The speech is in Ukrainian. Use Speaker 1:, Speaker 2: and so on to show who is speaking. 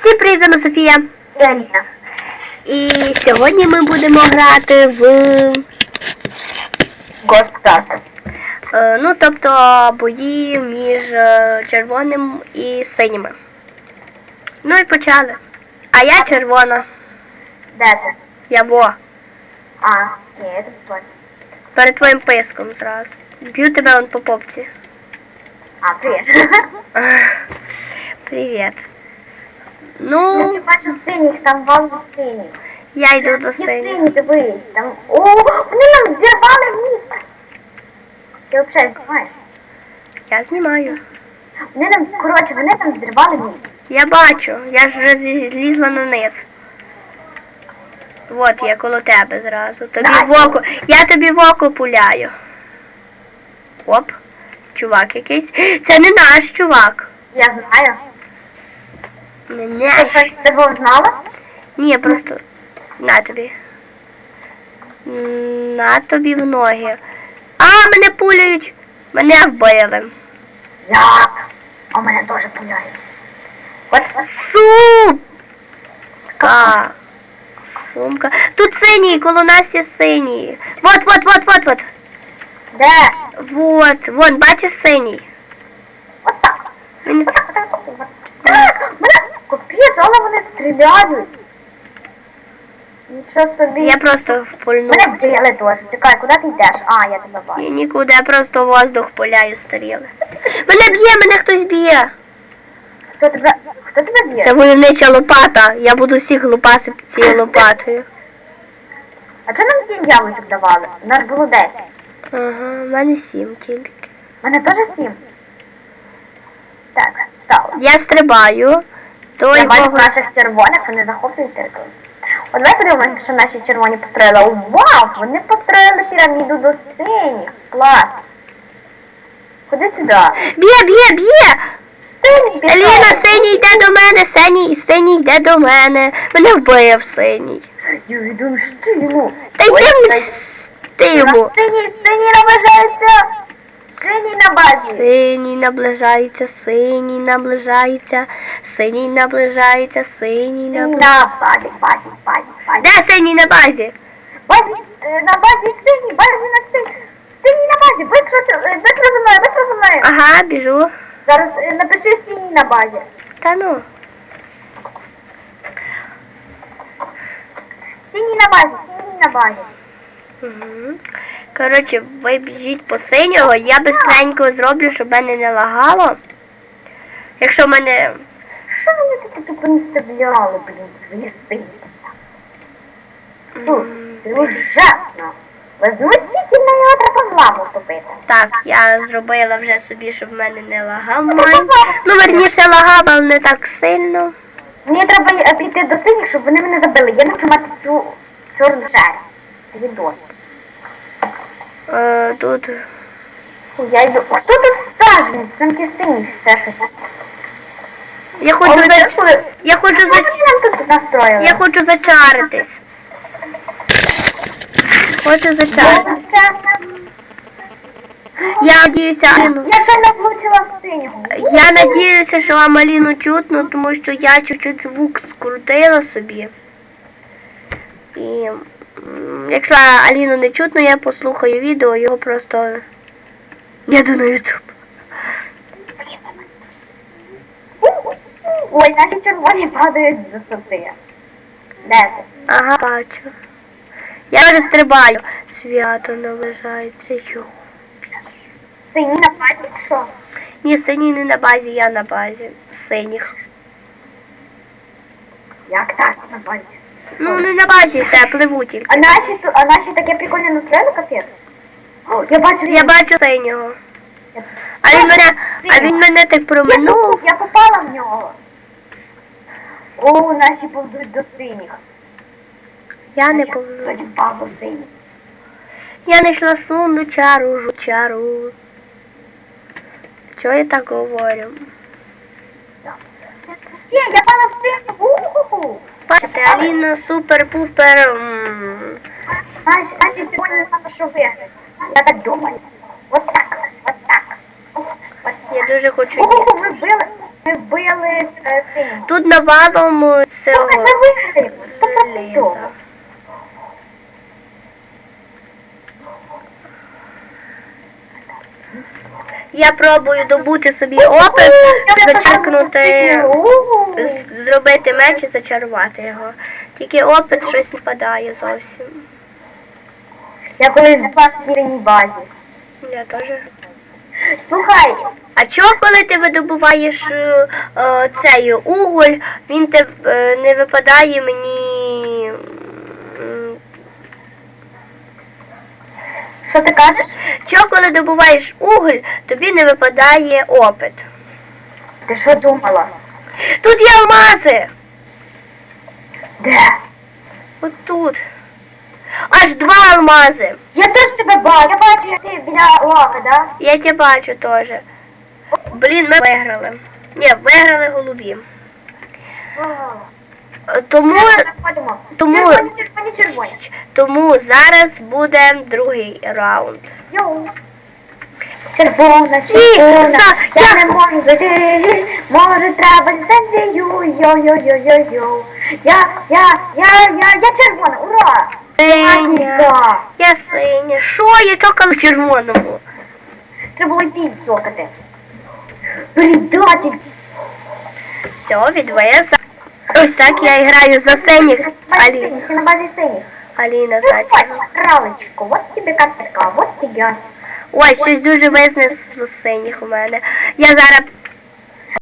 Speaker 1: Всім привіт, з вами Софія.
Speaker 2: І Аліна.
Speaker 1: І сьогодні ми будемо грати в.
Speaker 2: Ghost Start.
Speaker 1: е, ну, тобто бої між е, червоним і синіми. Ну і почали. А я червона.
Speaker 2: Де ти?
Speaker 1: Я во.
Speaker 2: А, ні, я тут точно.
Speaker 1: Перед твоїм писком зразу. Б'ю тебе он по попці.
Speaker 2: А, привіт.
Speaker 1: Привіт.
Speaker 2: Я
Speaker 1: Ну,
Speaker 2: не бачу синіх, там вал синіх.
Speaker 1: я йду до
Speaker 2: Є
Speaker 1: синіх.
Speaker 2: сині, дивись. Там... О, вони нам зірвали міст. Ти взагалі знаєш?
Speaker 1: Я знімаю.
Speaker 2: Вони нам, коротше, вони там зірвали міст.
Speaker 1: Я бачу, я ж вже злізла на низ. От я коло тебе зразу. Тобі в око. Я тобі в око пуляю. Оп. Чувак якийсь. Це не наш чувак.
Speaker 2: Я знаю.
Speaker 1: Не
Speaker 2: Ти щось з тебе знала?
Speaker 1: Ні, просто. На тобі. На тобі в ноги. А, мене пуляють. Мене вбили.
Speaker 2: Як? А мене теж пуляють. От,
Speaker 1: Сумка. Сумка. Тут синій, коло нас є синій. Вот, вот, вот, вот, вот.
Speaker 2: де?
Speaker 1: Вот, вон, бачиш синій.
Speaker 2: От так.
Speaker 1: Він...
Speaker 2: От так, от так, от так. Але вони стріляють. Нічого собі.
Speaker 1: Я просто впульну.
Speaker 2: Мене вбили теж. Чекай, куди ти йдеш? А, я тебе бачу.
Speaker 1: Я нікуди, я просто воздух пуляю стріли. Мене б'є, мене хтось б'є.
Speaker 2: Хто тебе, хто тебе б'є?
Speaker 1: Це войовнича лопата. Я буду всіх лупасити цією лопатою.
Speaker 2: А чого нам сім яблучок давали? У нас було 10.
Speaker 1: Ага, в мене сім тільки.
Speaker 2: У мене теж сім. Так, стало.
Speaker 1: Я стрибаю. Той
Speaker 2: Я бачу наших червоних, вони захоплюють територію. От давай подивимося, що наші червоні построїли. Вау! Вони построїли піраміду до синіх. Клас. Ходи сюди.
Speaker 1: Б'є, б'є, б'є!
Speaker 2: Синій пішов.
Speaker 1: Еліна, синій йде до мене, синій, синій йде до мене. Мене вбив синій.
Speaker 2: Я йду штину.
Speaker 1: Та йди ти йому.
Speaker 2: Синій, синій наближається. Синій на базі.
Speaker 1: Синій наближається, синій наближається, синій наближається, синій наближається.
Speaker 2: на базі, базі, базі, базі.
Speaker 1: Де синій на базі?
Speaker 2: Базі, е, на базі синій, базі на синій. Синій на базі, бистро, с- е, за мною, бистро за мною.
Speaker 1: Ага, біжу.
Speaker 2: Зараз е, напиши синій на базі.
Speaker 1: Та ну.
Speaker 2: Синій на базі, синій на базі.
Speaker 1: Угу. Коротше, ви біжіть по синього, я бистренько зроблю, щоб мене не лагало. Якщо мене.
Speaker 2: Що вони таке тупо не вставляли, блін, свої сині?
Speaker 1: М,
Speaker 2: це ужасно. Возмутительно його треба в лаву втопити.
Speaker 1: Так, я зробила вже собі, щоб в мене не лагав майн. Ну, верніше лагав, але не так сильно.
Speaker 2: Мені треба е, прийти до синіх, щоб вони мене забили. Я не хочу мати цю чорну шерсть. Це відос.
Speaker 1: Е, тут.
Speaker 2: Я йду. Хто тут саженець? Там ті сині все щось.
Speaker 1: Я хочу за... Я хочу за...
Speaker 2: нам тут настроїли?
Speaker 1: Я хочу зачаритись. Хочу зачаритись. Я надіюся,
Speaker 2: Я ще не влучила в синього.
Speaker 1: Я надіюся, що вам Аліну чутно, тому що я чуть-чуть звук скрутила собі. І якщо Аліну не чутно, я послухаю відео, його просто я йду на Ютуб.
Speaker 2: Ой, наші червоні падають з висоти. Де ти?
Speaker 1: Ага, бачу. Я вже стрибаю. Свято наближається. Йо.
Speaker 2: Сині на паті що?
Speaker 1: Ні, синій не на базі, я на базі. Синіх.
Speaker 2: Як так на паті?
Speaker 1: Ну не на базі, все, пливу тільки.
Speaker 2: А наші, ту- а наші таке прикольне настроїли, капець? О, я бачу,
Speaker 1: Я бачу синього. А він мене, а він мене так
Speaker 2: Я,
Speaker 1: проминув.
Speaker 2: я попала в нього. О, наші повзуть до синіх.
Speaker 1: Я не
Speaker 2: впав до синіх.
Speaker 1: Я знайшла сунду чару, жучару. Чого я так говорю?
Speaker 2: Є, я пала в синіх. У-ху-ху.
Speaker 1: Бачите, Аліна супер-пупер.
Speaker 2: Наші, наші треба що виграти. Я так думаю. От так, от так.
Speaker 1: Я дуже хочу
Speaker 2: О,
Speaker 1: їсти.
Speaker 2: ми вбили, ми вбили е, синього.
Speaker 1: Тут навалом цього
Speaker 2: Слухай, ми виграємо, сто процентів.
Speaker 1: заліза. Я пробую добути собі опит, зачеркнути, з- зробити меч і зачарувати його. Тільки опит щось не падає зовсім.
Speaker 2: Я колись була в тіряній базі.
Speaker 1: Я теж.
Speaker 2: Слухай,
Speaker 1: А чого, коли ти видобуваєш е, е, цей уголь, він те, е, не випадає мені.
Speaker 2: що ти кажеш?
Speaker 1: Чого, коли добуваєш уголь, тобі не випадає опит?
Speaker 2: Ти що думала?
Speaker 1: Тут є алмази!
Speaker 2: Де?
Speaker 1: От тут. Аж два алмази.
Speaker 2: Я теж тебе бачу. Я бачу, ти біля лави, да?
Speaker 1: Я тебе бачу теж. Блін, ми виграли. Ні, виграли голубі. Тому, тому-
Speaker 2: Червоні, червоні, червоні.
Speaker 1: тому зараз буде другий раунд.
Speaker 2: Йоу. Червона, червона, я
Speaker 1: я-
Speaker 2: не можу зайти, може треба ліцензію, йо-йо-йо-йо-йо. Я, я, я, я, я червона, ура!
Speaker 1: Синя. Я синя. Що я чокала червоному?
Speaker 2: Треба було йти цокати. Предатель.
Speaker 1: Все, відвезла. Ось так я граю за синіх. Алі...
Speaker 2: Синіх, на базі синіх.
Speaker 1: Аліна
Speaker 2: Ну, вот, кралечко, вот тебе картинка, вот тебе.
Speaker 1: Ой, щось дуже визнес в синіх у мене. Я зараз